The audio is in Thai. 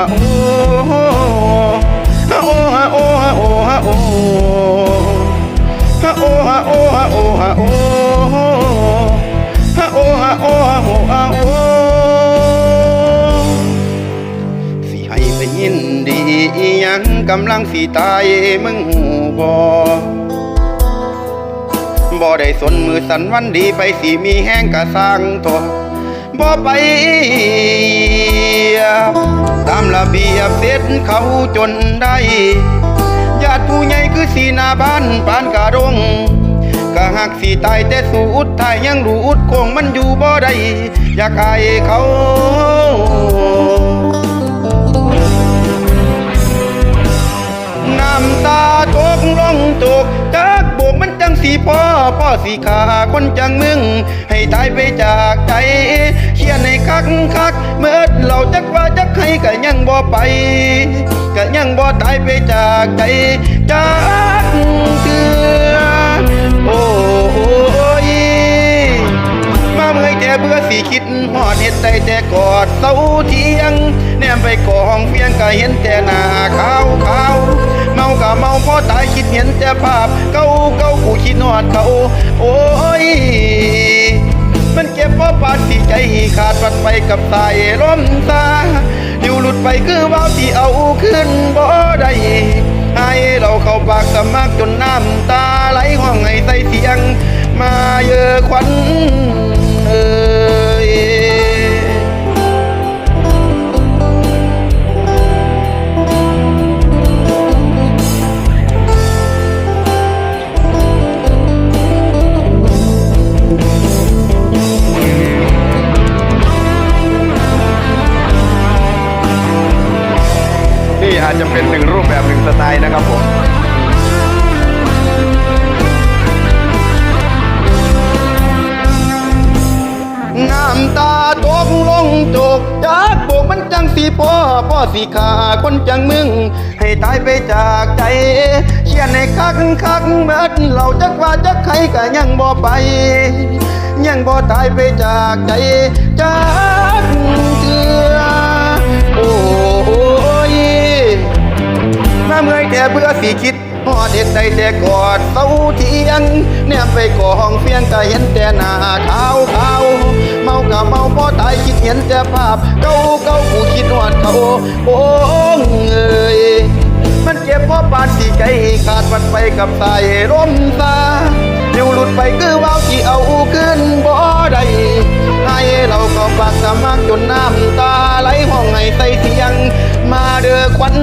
ฮะโอ้ฮะโอ้ฮะโอ้ฮะโอ้ฮะโอ้ฮะโอ้ฮะโอ้ฮะโอ้ฮะโอ้ฮะโอ้ฮะโอ้ฮะโอ้ฮะโอ้สิให้ไปยินดีอีหยังกำลังสิตายมึงหูบ่บ่ได้สนมือสันวันดีไปสิมีแห้งกะสร้างตัว บ่ไป ตามระเบียบเสร็ดเขาจนได้ญาติผู้ใหญ่คือสีนาบ้านปานกะดงกะหักสีตายแต่สูดทายยังรูดคงมันอยู่บ่ได้อยากอายเขา สีขาคนจังมึง ให้ตายไปจากใจเขียนในคักคักเมื่อเราจักว่าจักให้ก็ยังบ่ไปก็ยังบ่ตายไปจากใจจากเถือโอ้ยมาเมื่อยแต่เบื่อสีคิดหอดเห็ดได้แต่กอดเสาเทียง แนมไปกองเพียงก็เห็นแต่หน้าขาวขาวเมาก็เมาพอตายคิดเห็นแต่ภาพเก่าเก่ากูคิดนอด ที่ใจขาดปัดไปกับสายลมตาอยู่หลุดไปคือว่าวที่เอาขึ้นบ่ได้ให้เราเข้าปากสมักจนน้ำตา เป็นหนึ่งรูปแบบหนึ่งสไตล์นะครับผมน้ำตาตกลงจกจากโบกมันจังสีพ่อพ่อสีขาคนจังมึง ให้ตายไปจากใจเขียนในคักคักเบิดเราจักว่าจักใครก็ยังบ่ไป ยังบ่ตายไปจากใจจากเถือโอ้ เมื่อยแต่เบื่อสีคิดหอดเด็ดใดแต่กอดเต้าเทียนแนบไปกอห้องเฟียงก็เห็นแต่หน้าขาวขาวเมากะเมาพอตายคิดเห็นแต่ภาพเก่าเก่ากูคิดหอดเขาโอ้เอ้ยมันเจ็บพอปานที่ใจขาดวันไปกับสายร่มตาอยู่หลุดไปคือว่าวที่เอาขึ้นบ่ได้ให้เราก็ปากสมักจนน้ำตาไหลห้องให้ใส่เสียง มาเด้อควัน